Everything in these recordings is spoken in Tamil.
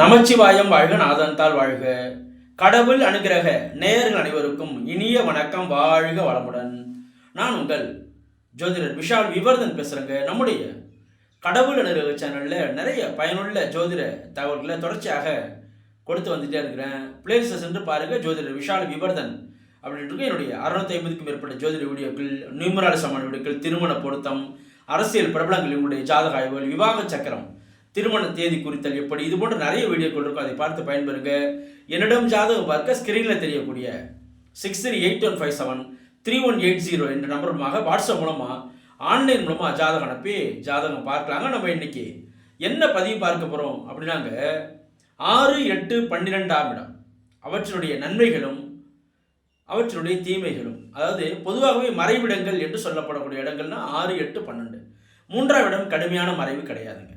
நமச்சிவாயம் வாழ்க நாதன்தால் வாழ்க. கடவுள் அனுகிரக நேயர்கள் அனைவருக்கும் இனிய வணக்கம் வாழ்க வளமுடன். நான் உங்கள் ஜோதிடர் விஷால் விவர்தன் பேசுகிறேங்க நம்முடைய கடவுள் அனுகிரக சேனலில் நிறைய பயனுள்ள ஜோதிட தகவல்களை தொடர்ச்சியாக கொடுத்து வந்துட்டே இருக்கிறேன். பிளேலிஸ்ட்டை சென்று பாருங்கள் ஜோதிடர் விஷால் விவர்தன் அப்படின்ட்டு என்னுடைய அறுநூத்தி ஐம்பதுக்கும் மேற்பட்ட ஜோதிட வீடியோக்கள் நியூமரால சமான வீடியோக்கள் திருமண பொருத்தம் அரசியல் பிரபலங்கள் உங்களுடைய ஜாதக ஆய்வுகள் விவாக சக்கரம் திருமண தேதி குறித்தல் எப்படி? இது போன்ற நிறைய வீடியோக்கள் இருக்கும். அதை பார்த்து பயன்பெறுங்க. என்னிடம் ஜாதகம் பார்க்க ஸ்கிரீனில் தெரியக்கூடிய six three eight one five seven three one eight zero என்ற நம்பர் மூலமாக வாட்ஸ்அப் மூலமாக ஆன்லைன் மூலமாக ஜாதகம் அனுப்பி ஜாதகம் பார்க்கலாங்க. நம்ம இன்னைக்கு என்ன பதிவு பார்க்க போகிறோம் அப்படின்னாங்க ஆறு எட்டு பன்னிரெண்டாம் இடம். அவற்றினுடைய நன்மைகளும் அவற்றினுடைய தீமைகளும். அதாவது பொதுவாகவே மறைவிடங்கள் என்று சொல்லப்படக்கூடிய இடங்கள்னா ஆறு எட்டு பன்னெண்டு. மூன்றாம் இடம் கடுமையான மறைவு கிடையாதுங்க.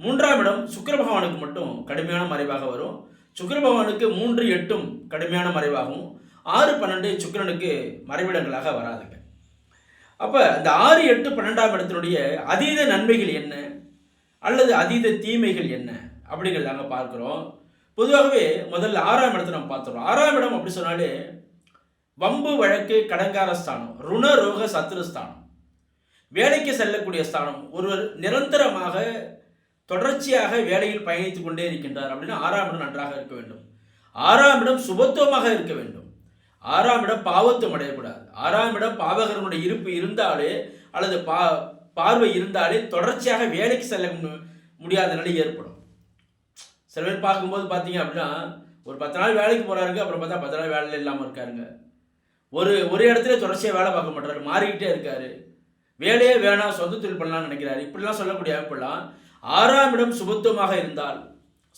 மூன்றாம் இடம் சுக்கர பகவானுக்கு மட்டும் கடுமையான மறைவாக வரும். சுக்கர பகவானுக்கு மூன்று எட்டும் கடுமையான மறைவாகவும் ஆறு பன்னெண்டு சுக்கரனுக்கு மறைவிடங்களாக வராதுங்க. அப்போ இந்த ஆறு எட்டு பன்னெண்டாம் இடத்தினுடைய அதீத நன்மைகள் என்ன? அல்லது அதீத தீமைகள் என்ன? அப்படிங்கிறத நாங்கள் பார்க்குறோம். பொதுவாகவே முதல்ல ஆறாம் இடத்தை நம்ம பார்த்துருவோம் ஆறாம் இடம் அப்படி சொன்னாலே வம்பு வழக்கு கடங்கார ஸ்தானம் ருண ரோக சத்துருஸ்தானம் வேலைக்கு செல்லக்கூடிய ஸ்தானம் ஒருவர் நிரந்தரமாக தொடர்ச்சியாக வேலையில் பயணித்துக் கொண்டே இருக்கின்றார் அப்படின்னா ஆறாம் இடம் நன்றாக இருக்க வேண்டும். ஆறாம் இடம் சுபத்துவமாக இருக்க வேண்டும். ஆறாம் இடம் பாவத்துவம் அடையக்கூடாது. ஆறாம் இடம் பாவகரனுடைய இருப்பு இருந்தாலே அல்லது பா பார்வை இருந்தாலே தொடர்ச்சியாக வேலைக்கு செல்ல முடியாத நிலை ஏற்படும். சில பேர் பார்க்கும்போது பார்த்தீங்க அப்படின்னா ஒரு பத்து நாள் வேலைக்கு போகிறாருங்க அப்புறம் பார்த்தா பத்து நாள் வேலையில் இல்லாமல் இருக்காருங்க. ஒரு ஒரு இடத்துல தொடர்ச்சியாக வேலை பார்க்க மாட்டாரு மாறிக்கிட்டே இருக்காரு. வேலையே வேணாம் சொந்த தொழில் பண்ணலாம்னு நினைக்கிறாரு. இப்படிலாம் சொல்லக்கூடிய அமைப்பெல்லாம் ஆறாம் இடம் சுபத்துவமாக இருந்தால்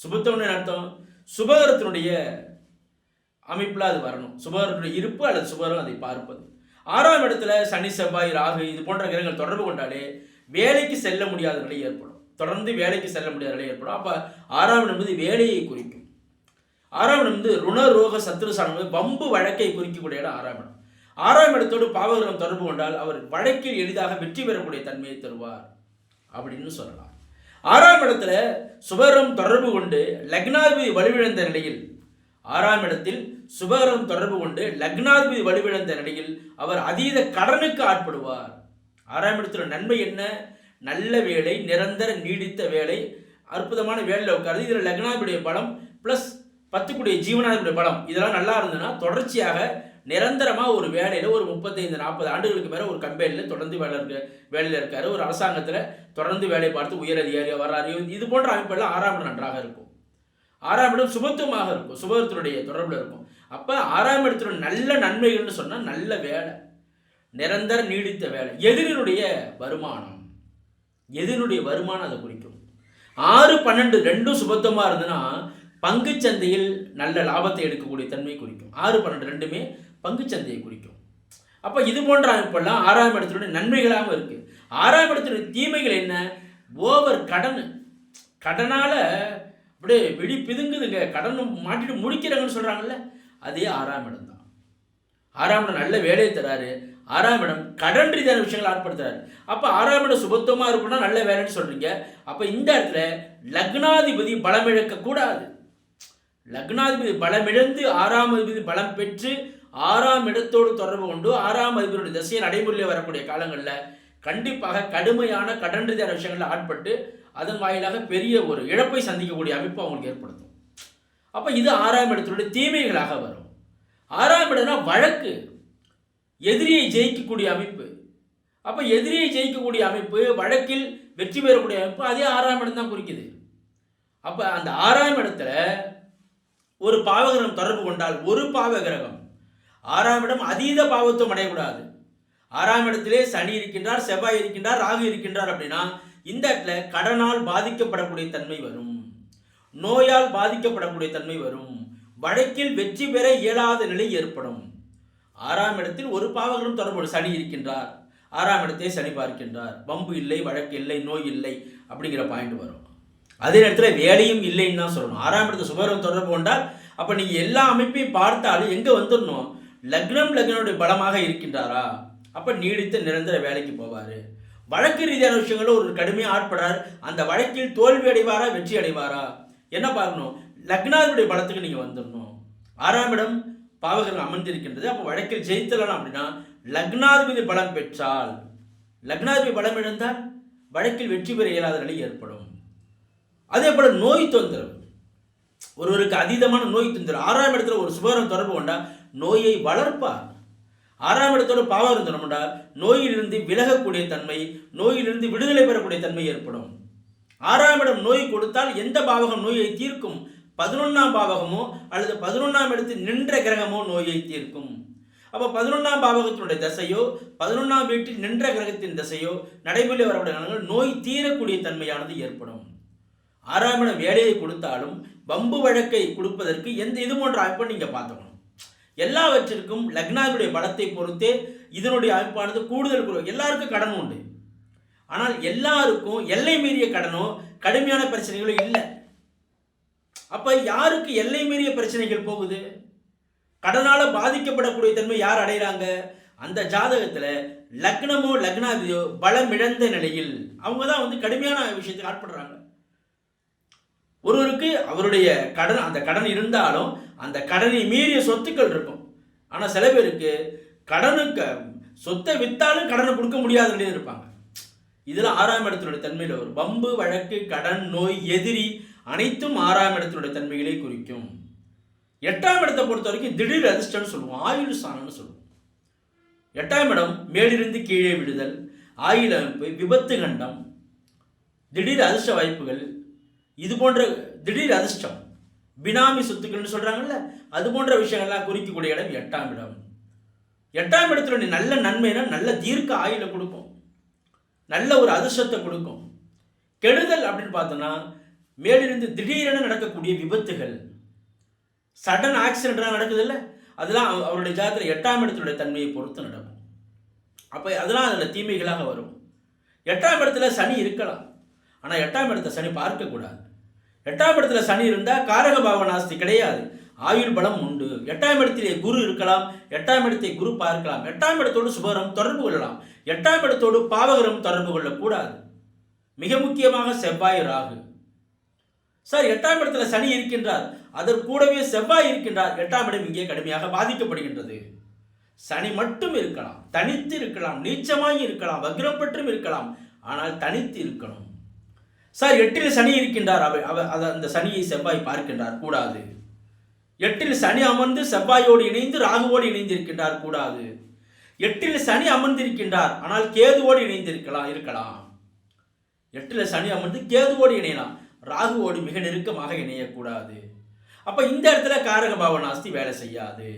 சுபத்துவம்னு அர்த்தம்? சுபகரத்தினுடைய அமைப்பில் அது வரணும். சுபகரத்தினுடைய இருப்பு அல்லது சுபகரம் அதை பார்ப்பது. ஆறாம் இடத்துல சனி செவ்வாய் ராகு இது போன்ற கிரகங்கள் தொடர்பு கொண்டாலே வேலைக்கு செல்ல முடியாத நிலை ஏற்படும். தொடர்ந்து வேலைக்கு செல்ல முடியாத நிலை ஏற்படும். அப்போ ஆறாம் இடம் என்பது வேலையை குறிக்கும். ஆறாம் இடம் வந்து ருண ரோக சத்ருசானம் வம்பு வழக்கை குறிக்கக்கூடிய இடம் ஆறாம் இடம். ஆறாம் இடத்தோடு பாவகிரகம் தொடர்பு கொண்டால் அவர் வழக்கில் எளிதாக வெற்றி பெறக்கூடிய தன்மையை தருவார் அப்படின்னு சொல்லலாம். ஆறாம் இடத்துல சுபகரம் தொடர்பு கொண்டு லக்னாதிபதி வலுவிழந்த நிலையில் ஆறாம் இடத்தில் சுபகரம் தொடர்பு கொண்டு லக்னாதிபதி வலுவிழந்த நிலையில் அவர் அதீத கடனுக்கு ஆட்படுவார். ஆறாம் இடத்துல நன்மை என்ன? நல்ல வேலை நிரந்தர நீடித்த வேலை அற்புதமான வேலையில் உட்காருது இதில் லக்னாதிபதியுடைய பலம் ப்ளஸ் பத்துக்குடைய ஜீவனாதிபதியுடைய பலம் இதெல்லாம் நல்லா இருந்ததுன்னா தொடர்ச்சியாக நிரந்தரமாக ஒரு வேலையில் ஒரு முப்பத்தைந்து நாற்பது ஆண்டுகளுக்கு மேலே ஒரு கம்பெனியில் தொடர்ந்து வேலை இருக்க. வேலையில் இருக்கார். ஒரு அரசாங்கத்தில் தொடர்ந்து வேலை பார்த்து உயர் அதிகாரியாக வர்றாரு. இது போன்ற அமைப்பெல்லாம் ஆறாம் இடம் நன்றாக இருக்கும். ஆறாம் இடம் சுபத்துவமாக இருக்கும். சுபத்தினுடைய தொடர்பில் இருக்கும். அப்போ ஆறாம் இடத்துல நல்ல நன்மைகள்னு சொன்னால் நல்ல வேலை. நிரந்தர நீடித்த வேலை. எதிரினுடைய வருமானம். எதிரினுடைய வருமானம் அதை குறிக்கும். ஆறு பன்னெண்டு ரெண்டும் சுபத்தமாக இருந்ததுன்னா பங்குச்சந்தையில் நல்ல லாபத்தை எடுக்கக்கூடிய தன்மை குறிக்கும். ஆறு பன்னெண்டு ரெண்டுமே பங்குச்சந்தையை குறிக்கும். அப்போ இது போன்ற அமைப்பெல்லாம் ஆறாம் இடத்தினுடைய நன்மைகளாகவும் இருக்குது ஆறாம் இடத்தினுடைய தீமைகள் என்ன? ஓவர் கடன். கடனால் அப்படியே வெடி பிதுங்குதுங்க. கடன் மாட்டிட்டு முடிக்கிறாங்கன்னு சொல்கிறாங்கல்ல அதே ஆறாம் இடம் தான். ஆறாம் இடம் நல்ல வேலையை தராரு. ஆறாம் இடம் கடன் ரீதியான விஷயங்கள் ஆட்படுத்துறாரு. அப்போ ஆறாம் இடம் சுபத்துவமாக இருக்கணும்னா நல்ல வேலைன்னு சொல்கிறீங்க அப்போ இந்த இடத்துல லக்னாதிபதி பலமிழக்கக்கூடாது லக்னாதிபதி பலமிழந்து ஆறாம் அதிபதி பலம் பெற்று ஆறாம் இடத்தோடு தொடர்பு கொண்டு ஆறாம் அதிபருடைய திசையை நடைமுறையில் வரக்கூடிய காலங்களில் கண்டிப்பாக கடுமையான கடன் ரீதியான விஷயங்களில் ஆட்பட்டு அதன் வாயிலாக பெரிய ஒரு இழப்பை சந்திக்கக்கூடிய அமைப்பு அவங்களுக்கு ஏற்படுத்தும். அப்போ இது ஆறாம் இடத்தினுடைய தீமைகளாக வரும். ஆறாம் இடம்னா வழக்கு. எதிரியை ஜெயிக்கக்கூடிய அமைப்பு. அப்போ எதிரியை ஜெயிக்கக்கூடிய அமைப்பு வழக்கில் வெற்றி பெறக்கூடிய அமைப்பு அதே ஆறாம் இடம் தான் குறிக்குது. அப்போ அந்த ஆறாம் இடத்துல ஒரு பாவகிரகம் தொடர்பு கொண்டால் ஒரு பாவகிரகம் ஆறாம் இடம் அதீத பாவத்துவம் அடையக்கூடாது. ஆறாம் இடத்திலே சனி இருக்கின்றார் செவ்வாய் இருக்கின்றார் ராகு இருக்கின்றார் அப்படின்னா இந்த இடத்துல கடனால் பாதிக்கப்படக்கூடிய தன்மை வரும். நோயால் பாதிக்கப்படக்கூடிய தன்மை வரும். வழக்கில் வெற்றி பெற இயலாத நிலை ஏற்படும். ஆறாம் இடத்தில் ஒரு பாவகரும் தொடர்பு சனி இருக்கின்றார். ஆறாம் இடத்தை சனி பார்க்கின்றார். பம்பு இல்லை வழக்கு இல்லை நோய் இல்லை அப்படிங்கிற பாயிண்ட் வரும். அதே நேரத்தில் வேலையும் இல்லைன்னு தான் சொல்லணும். ஆறாம் இடத்துல சுபரம் தொடர்பு கொண்டால் அப்போ நீங்கள் எல்லா அமைப்பையும் பார்த்தாலும் எங்கே வந்துடணும்? லக்னம் லக்னனுடைய பலமாக இருக்கின்றாரா? அப்போ நீடித்த நிரந்தர வேலைக்கு போவார். வழக்கு ரீதியான விஷயங்களும் ஒரு கடுமையாக ஆட்படுறார். அந்த வழக்கில் தோல்வி அடைவாரா வெற்றி அடைவாரா? என்ன பார்க்கணும்? லக்னாதிபதி பலத்துக்கு நீங்கள் வந்துடணும் ஆறாம் இடம் பாவகர்கள் அமர்ந்திருக்கின்றது. அப்போ வழக்கில் ஜெயித்தலாம் அப்படின்னா லக்னாதிபதி பலம் பெற்றால் லக்னாதிபதி பலம் இழந்தால் வழக்கில் வெற்றி பெற இயலாத நிலை ஏற்படும். அதே போல் நோய் தொந்தரவு. ஒருவருக்கு அதீதமான நோய் தொந்தரவு. ஆறாம் இடத்துல ஒரு சுபகரம் தொடர்பு கொண்டா நோயை வளர்ப்பார். ஆறாம் இடத்தோட பாவகம் தொடர்புண்டா நோயிலிருந்து விலகக்கூடிய தன்மை நோயிலிருந்து விடுதலை பெறக்கூடிய தன்மை ஏற்படும். ஆறாம் இடம் நோய் கொடுத்தால் எந்த பாவகம் நோயை தீர்க்கும்? பதினொன்றாம் பாவகமோ அல்லது பதினொன்றாம் இடத்தில் நின்ற கிரகமோ நோயை தீர்க்கும். அப்போ பதினொன்றாம் பாவகத்தினுடைய தசையோ பதினொன்றாம் வீட்டில் நின்ற கிரகத்தின் தசையோ நடைமுறை வரக்கூடிய காலங்கள் நோய் தீரக்கூடிய தன்மையானது ஏற்படும். ஆறாம் இடம் வேலையை கொடுத்தாலும் பம்பு வழக்கை கொடுப்பதற்கு எந்த இது போன்ற அமைப்பை நீங்கள் பார்த்துக்கணும். எல்லாவற்றிற்கும் லக்னாவுடைய பலத்தை பொறுத்தே இதனுடைய அமைப்பானது கூடுதல் குறை எல்லாருக்கும் கடன் உண்டு. ஆனால் எல்லாருக்கும் எல்லை மீறிய கடனோ கடுமையான பிரச்சனைகளோ இல்லை. அப்போ யாருக்கு எல்லை மீறிய பிரச்சனைகள் போகுது? கடனால் பாதிக்கப்படக்கூடிய தன்மை யார் அடைகிறாங்க? அந்த ஜாதகத்தில் லக்னமோ லக்னாதியோ பலமிழந்த நிலையில் அவங்க தான் வந்து கடுமையான விஷயத்துக்கு ஆட்படுறாங்க. ஒருவருக்கு அவருடைய கடன் அந்த கடன் இருந்தாலும் அந்த கடனை மீறிய சொத்துக்கள் இருக்கும். ஆனால் சில பேருக்கு கடனுக்கு சொத்தை விற்றாலும் கடனை கொடுக்க முடியாதுன்னு இருப்பாங்க. இதில் ஆறாம் இடத்தினுடைய தன்மையில் வரும் வம்பு வழக்கு கடன் நோய் எதிரி அனைத்தும் ஆறாம் இடத்தினுடைய தன்மைகளை குறிக்கும். எட்டாம் இடத்தை பொறுத்த வரைக்கும் திடீர் அதிர்ஷ்டம்னு சொல்லுவோம் ஆயுள் சாணம்னு சொல்லுவோம். எட்டாம் இடம் மேலிருந்து கீழே விடுதல் ஆயுள் அமைப்பு விபத்து கண்டம் திடீர் அதிர்ஷ்ட வாய்ப்புகள் இது போன்ற திடீர் அதிர்ஷ்டம் பினாமி சொத்துக்கள்னு சொல்கிறாங்கல்ல அது போன்ற விஷயங்கள்லாம் குறிக்கக்கூடிய இடம் எட்டாம் இடம். எட்டாம் இடத்துல நீ நல்ல நன்மைனா நல்ல தீர்க்க ஆயுளை கொடுக்கும். நல்ல ஒரு அதிர்ஷ்டத்தை கொடுக்கும். கெடுதல் அப்படின்னு பார்த்தோன்னா மேலிருந்து திடீரென நடக்கக்கூடிய விபத்துகள். சடன் ஆக்சிடென்ட்லாம் நடக்குதுல்ல அதெல்லாம் அவருடைய ஜாதகத்தில் எட்டாம் இடத்துடைய தன்மையை பொறுத்து நடக்கும். அப்போ அதெல்லாம் அதில் தீமைகளாக வரும். எட்டாம் இடத்துல சனி இருக்கலாம். ஆனால் எட்டாம் இடத்த சனி பார்க்கக்கூடாது. எட்டாம் இடத்துல சனி இருந்தால் காரக பாவனாஸ்தி கிடையாது. ஆயுள் பலம் உண்டு. எட்டாம் இடத்திலே குரு இருக்கலாம். எட்டாம் இடத்தை குரு பார்க்கலாம். எட்டாம் இடத்தோடு சுபகரம் தொடர்பு கொள்ளலாம். எட்டாம் இடத்தோடு பாவகரம் தொடர்பு கொள்ளக்கூடாது. மிக முக்கியமாக செவ்வாய் ராகு. சார் எட்டாம் இடத்துல சனி இருக்கின்றார். அதற்கூடவே செவ்வாய் இருக்கின்றார். எட்டாம் இடம் இங்கே கடுமையாக பாதிக்கப்படுகின்றது. சனி மட்டும் இருக்கலாம். தனித்து இருக்கலாம். நீச்சமாய் இருக்கலாம். வக்ரம் பற்றும் இருக்கலாம். ஆனால் தனித்து இருக்கணும். சார் எட்டில் சனி இருக்கின்றார். அவர் அவர் அந்த சனியை செவ்வாய் பார்க்கின்றார். கூடாது. எட்டில் சனி அமர்ந்து செவ்வாயோடு இணைந்து ராகுவோடு இணைந்திருக்கின்றார். கூடாது. எட்டில் சனி அமர்ந்திருக்கின்றார். ஆனால் கேதுவோடு இணைந்திருக்கலாம் இருக்கலாம். எட்டில் சனி அமர்ந்து கேதுவோடு இணையலாம். ராகுவோடு மிக நெருக்கமாக இணையக்கூடாது. அப்போ இந்த இடத்துல காரக பாவநாஸ்தி வேலை செய்யாது.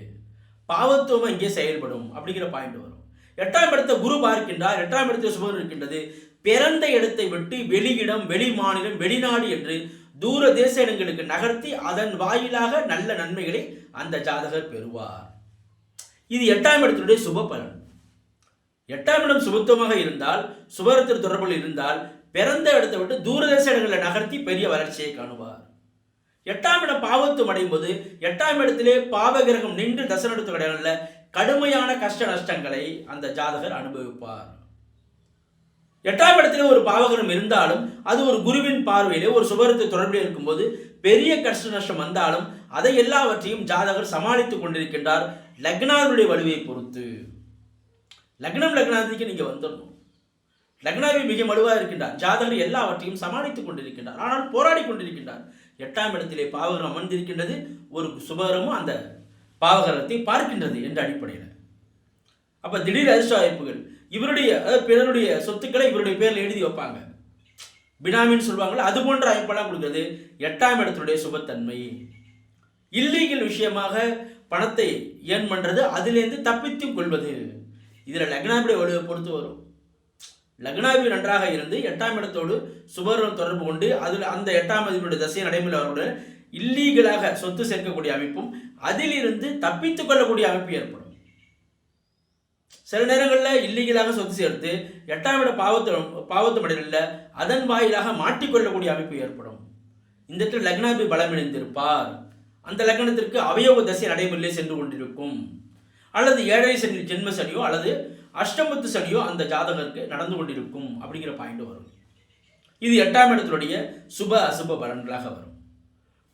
பாவத்துவம் இங்கே செயல்படும். அப்படிங்கிற பாயிண்ட் வரும். எட்டாம் இடத்தை குரு பார்க்கின்றார். எட்டாம் இடத்தில் சுபர் இருக்கின்றது. பிறந்த இடத்தை விட்டு வெளியிடம் வெளி மாநிலம் வெளிநாடு என்று தூர தேச இடங்களுக்கு நகர்த்தி அதன் வாயிலாக நல்ல நன்மைகளை அந்த ஜாதகர் பெறுவார். இது எட்டாம் இடத்தினுடைய சுப பலன். எட்டாம் இடம் சுபத்துவமாக இருந்தால் சுபரத்தில் தொடர்பில் இருந்தால் பிறந்த இடத்தை விட்டு தூரதேச இடங்களை நகர்த்தி பெரிய வளர்ச்சியை காணுவார். எட்டாம் இடம் பாவத்துவம் அடையும் போது எட்டாம் இடத்திலே பாவகிரகம் நின்று தசனடுத்த இடங்கள்ல கடுமையான கஷ்ட நஷ்டங்களை அந்த ஜாதகர் அனுபவிப்பார். எட்டாம் இடத்திலே ஒரு பாவகரம் இருந்தாலும் அது ஒரு குருவின் பார்வையிலே ஒரு சுபரத்தை தொடர்பில் இருக்கும்போது பெரிய கஷ்ட நஷ்டம் வந்தாலும் அதை எல்லாவற்றையும் ஜாதகர் சமாளித்துக் கொண்டிருக்கின்றார் லக்னாருடைய வலுவை பொறுத்து. லக்னம் லக்னாதிக்கு நீங்க வந்துடணும். லக்னாவி மிக வலுவாக இருக்கின்றார். ஜாதகர் எல்லாவற்றையும் சமாளித்துக் கொண்டிருக்கின்றார். ஆனால் போராடி கொண்டிருக்கின்றார். எட்டாம் இடத்திலே பாவகரம் அமர்ந்திருக்கின்றது. ஒரு சுபகரமும் அந்த பாவகரத்தை பார்க்கின்றது என்ற அடிப்படையில். அப்ப திடீர் அதிர்ஷ்ட வாய்ப்புகள். இவருடைய அதாவது பிறருடைய சொத்துக்களை இவருடைய பேரில் எழுதி வைப்பாங்க. பினாமின்னு சொல்லுவாங்கல்ல அது போன்ற அமைப்பெல்லாம் கொடுக்குறது. எட்டாம் இடத்துடைய சுபத்தன்மை. இல்லீகல் விஷயமாக பணத்தை ஏர்ன் பண்ணுறது அதுலேருந்து தப்பித்தும் கொள்வது. இதில் லக்னாபிடைய வலுவை பொறுத்து வரும். லக்னாபி நன்றாக இருந்து எட்டாம் இடத்தோடு சுபரம் தொடர்பு கொண்டு அதில் அந்த எட்டாம் அதிபருடைய தசையை நடைமுறை அவருடன் இல்லீகலாக சொத்து சேர்க்கக்கூடிய அமைப்பும் அதிலிருந்து தப்பித்துக் கொள்ளக்கூடிய அமைப்பு ஏற்படும். சில நேரங்களில் இல்லீகலாக சொத்து சேர்த்து எட்டாம் இட பாவத்து பாவத்து மடலில் அதன் வாயிலாக மாட்டிக்கொள்ளக்கூடிய அமைப்பு ஏற்படும். இந்த இடத்தில் லக்னாபி பலமிழந்திருப்பார் அந்த லக்னத்திற்கு அவயோக தசை நடைமுறையிலே சென்று கொண்டிருக்கும். அல்லது ஏழரை சனி ஜென்ம சனியோ அல்லது அஷ்டமத்து சனியோ அந்த ஜாதகருக்கு நடந்து கொண்டிருக்கும் அப்படிங்கிற பாயிண்ட் வரும். இது எட்டாம் இடத்தினுடைய சுப அசுப பலன்களாக வரும்.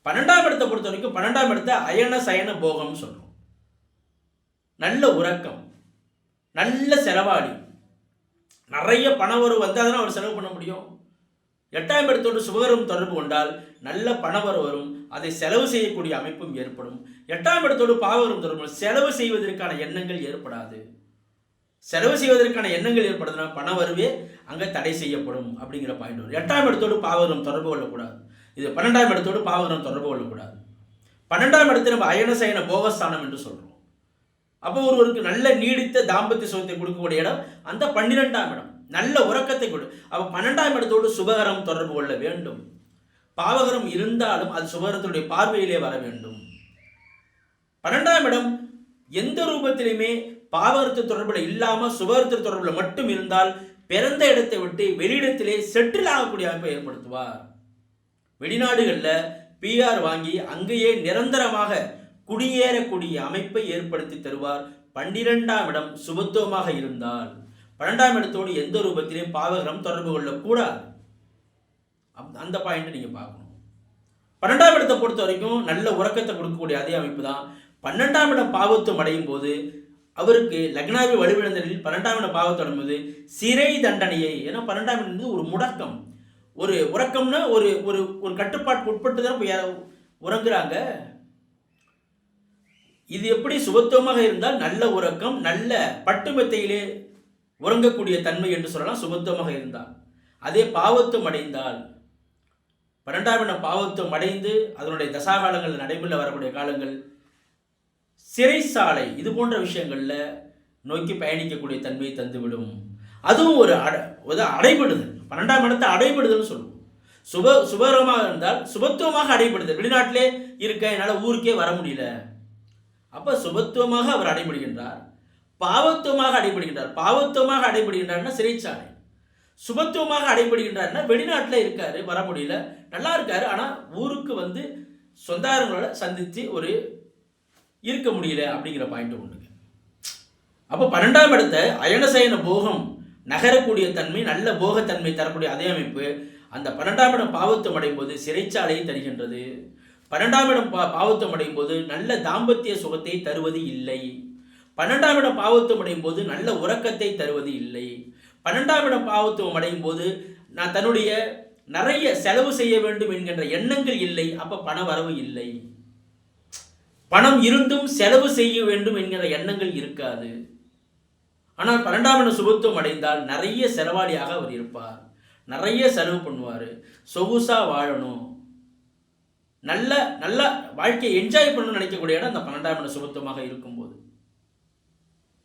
பன்னெண்டாம் இடத்தை பொறுத்த வரைக்கும் பன்னெண்டாம் இடத்தை அயன சயன போகம்னு சொல்கிறோம் நல்ல உறக்கம். நல்ல செலவாளி. நிறைய பணம் வரும் வந்தால் தானே அவர் செலவு பண்ண முடியும். எட்டாம் இடத்தோடு சுபகரம் தொடர்பு கொண்டால் நல்ல பணவரம் வரும். அதை செலவு செய்யக்கூடிய அமைப்பும் ஏற்படும். எட்டாம் இடத்தோடு பாவகரம் தொடர்பு செலவு செய்வதற்கான எண்ணங்கள் ஏற்படாது. செலவு செய்வதற்கான எண்ணங்கள் ஏற்படுதுன்னா பண வருவே அங்கே தடை செய்யப்படும் அப்படிங்கிற பாயிண்ட் வரும். எட்டாம் இடத்தோடு பாவகரம் தொடர்பு கொள்ளக்கூடாது. இது பன்னெண்டாம் இடத்தோடு பாவகரம் தொடர்பு கொள்ளக்கூடாது. பன்னெண்டாம் இடத்தை நம்ம அயன சயன போகஸ்தானம் என்று சொல்கிறோம் அப்போ ஒருவருக்கு நல்ல நீடித்த தாம்பத்திய சுகத்தை கொடுக்கக்கூடிய இடம் அந்த பன்னிரெண்டாம் இடம். நல்ல உறக்கத்தை கொடு. அப்போ பன்னெண்டாம் இடத்தோடு சுபகரம் தொடர்பு கொள்ள வேண்டும். பாவகரம் இருந்தாலும் அது சுபகரத்துடைய பார்வையிலே வர வேண்டும். பன்னெண்டாம் இடம் எந்த ரூபத்திலையுமே பாவகரத்து தொடர்பில் இல்லாமல் சுபகரத்து தொடர்பில் மட்டும் இருந்தால் பிறந்த இடத்தை விட்டு வெளியிடத்திலே செட்டில் ஆகக்கூடிய அமைப்பை ஏற்படுத்துவார். வெளிநாடுகளில் பிஆர் வாங்கி அங்கேயே நிரந்தரமாக குடியேறக்கூடிய அமைப்பை ஏற்படுத்தி தருவார். பன்னிரெண்டாம் இடம் சுபத்துவமாக இருந்தால் பன்னெண்டாம் இடத்தோடு எந்த ரூபத்திலையும் பாவகரம் தொடர்பு கொள்ளக்கூடாது. அந்த பாயிண்ட் நீங்கள் பார்க்கணும். பன்னெண்டாம் இடத்தை பொறுத்த வரைக்கும் நல்ல உறக்கத்தை கொடுக்கக்கூடிய அதே அமைப்பு தான். பன்னெண்டாம் இடம் பாவத்துவம் அடையும் போது அவருக்கு லக்னாவி வலுவிழந்த நிலையில் பன்னெண்டாம் இடம் பாவத்தோடும் போது சிறை தண்டனையை ஏன்னா பன்னெண்டாம் இடம் வந்து ஒரு முடக்கம். ஒரு உறக்கம்னா ஒரு ஒரு ஒரு கட்டுப்பாட்டுக்கு உட்பட்டு தான் போய் உறங்குறாங்க? இது எப்படி சுபத்துவமாக இருந்தால் நல்ல உறக்கம் நல்ல பட்டுமெத்தையிலே உறங்கக்கூடிய தன்மை என்று சொல்லலாம் சுபத்துவமாக இருந்தால். அதே பாவத்துவம் அடைந்தால் பன்னெண்டாம் இடம் பாவத்துவம் அடைந்து அதனுடைய தசாகாலங்கள் நடைமுறையில் வரக்கூடிய காலங்கள் சிறைசாலை இது போன்ற விஷயங்களில் நோக்கி பயணிக்கக்கூடிய தன்மையை தந்துவிடும். அதுவும் ஒரு அட ஒரு அடைபடுதல். பன்னெண்டாம் இடத்தை அடைபடுதல்னு சொல்லுவோம். சுப சுபகரமாக இருந்தால் சுபத்துவமாக அடைபடுதல். வெளிநாட்டிலே இருக்க என்னால் ஊருக்கே வர முடியல. அப்போ சுபத்துவமாக அவர் அடைபடுகின்றார் பாவத்துவமாக அடைபடுகின்றார். பாவத்துவமாக அடைபடுகின்றார்னா சிறைச்சாலை. சுபத்துவமாக அடைபடுகின்றார்னா வெளிநாட்டில் இருக்காரு வர முடியல. நல்லா இருக்காரு ஆனால் ஊருக்கு வந்து சொந்தாரங்களோட சந்தித்து ஒரு இருக்க முடியல அப்படிங்கிற பாயிண்ட் ஒன்றுங்க அப்போ பன்னெண்டாம் இடத்தை அயனசயன போகம் நகரக்கூடிய தன்மை நல்ல போகத்தன்மை தரக்கூடிய அதே அமைப்பு அந்த பன்னெண்டாம் இடம் பாவத்துவம் அடையும் போது சிறைச்சாலையை தருகின்றது. பன்னெண்டாம் இடம் பா பாவத்துவம் அடையும் போது நல்ல தாம்பத்திய சுகத்தை தருவது இல்லை. பன்னெண்டாம் இடம் பாவத்துவம் அடையும் போது நல்ல உறக்கத்தை தருவது இல்லை. பன்னெண்டாம் இடம் பாவத்துவம் அடையும் போது நான் தன்னுடைய நிறைய செலவு செய்ய வேண்டும் என்கின்ற எண்ணங்கள் இல்லை. அப்ப பண வரவு இல்லை. பணம் இருந்தும் செலவு செய்ய வேண்டும் என்கிற எண்ணங்கள் இருக்காது. ஆனால் பன்னெண்டாம் இடம் சுபத்துவம் அடைந்தால் நிறைய செலவாளியாக அவர் இருப்பார். நிறைய செலவு பண்ணுவார். சொகுசா வாழணும். நல்ல நல்ல வாழ்க்கையை என்ஜாய் பண்ணணும்னு நினைக்கக்கூடிய இடம் அந்த பன்னெண்டாம் இடம் சுபத்துவமாக இருக்கும்போது.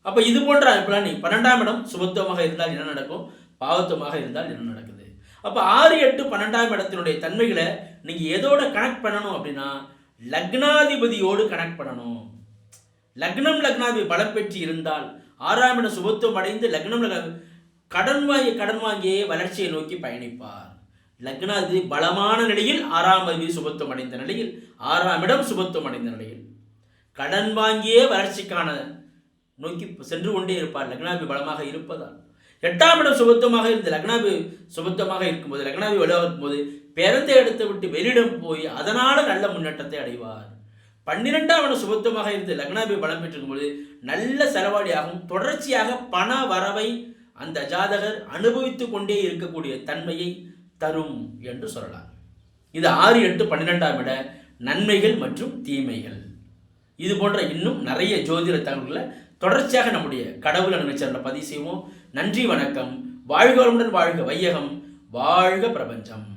அப்போ இது போன்ற அமைப்புலாம் நீ பன்னெண்டாம் இடம் சுபத்துவமாக இருந்தால் என்ன நடக்கும்? பாவத்துவமாக இருந்தால் என்ன நடக்குது? அப்போ ஆறு எட்டு பன்னெண்டாம் இடத்தினுடைய தன்மைகளை நீங்கள் எதோட கனெக்ட் பண்ணணும் அப்படின்னா லக்னாதிபதியோடு கனெக்ட் பண்ணணும். லக்னம் லக்னாதிபதி பலம் பெற்று இருந்தால் ஆறாம் இடம் சுபத்துவம் அடைந்து லக்னம் கடன் வாங்கி கடன் வாங்கியே வளர்ச்சியை நோக்கி பயணிப்பார். லக்னாதிபதி பலமான நிலையில் ஆறாம் அதிபதி சுபத்துவம் அடைந்த நிலையில் ஆறாம் இடம் சுபத்துவம் அடைந்த நிலையில். கடன் வாங்கியே வளர்ச்சிக்கான நோக்கி சென்று கொண்டே இருப்பார். லக்னாபி பலமாக இருப்பதால். எட்டாம் இடம் சுபத்துவமாக இருந்து லக்னாபி சுபத்துவமாக இருக்கும்போது லக்னாபி வலுவாக இருக்கும்போது பிறந்த இடத்தை விட்டு வெளியிடம் போய் அதனால் நல்ல முன்னேற்றத்தை அடைவார். பன்னிரெண்டாம் இடம் சுபத்துவமாக இருந்து லக்னாபி பலம் பெற்றிருக்கும்போது நல்ல செலவாளியாகவும் தொடர்ச்சியாக பண வரவை அந்த ஜாதகர் அனுபவித்து கொண்டே இருக்கக்கூடிய தன்மையை தரும் என்று சொல்லலாம். இது ஆறு எட்டு பன்னிரெண்டாம் இட நன்மைகள் மற்றும் தீமைகள். இது போன்ற இன்னும் நிறைய ஜோதிட தகவல்களை தொடர்ச்சியாக நம்முடைய கடவுள் நிகழ்ச்சியில் பதிவு செய்வோம். நன்றி வணக்கம். வாழ்க வளமுடன் வாழ்க வையகம். வாழ்க பிரபஞ்சம்.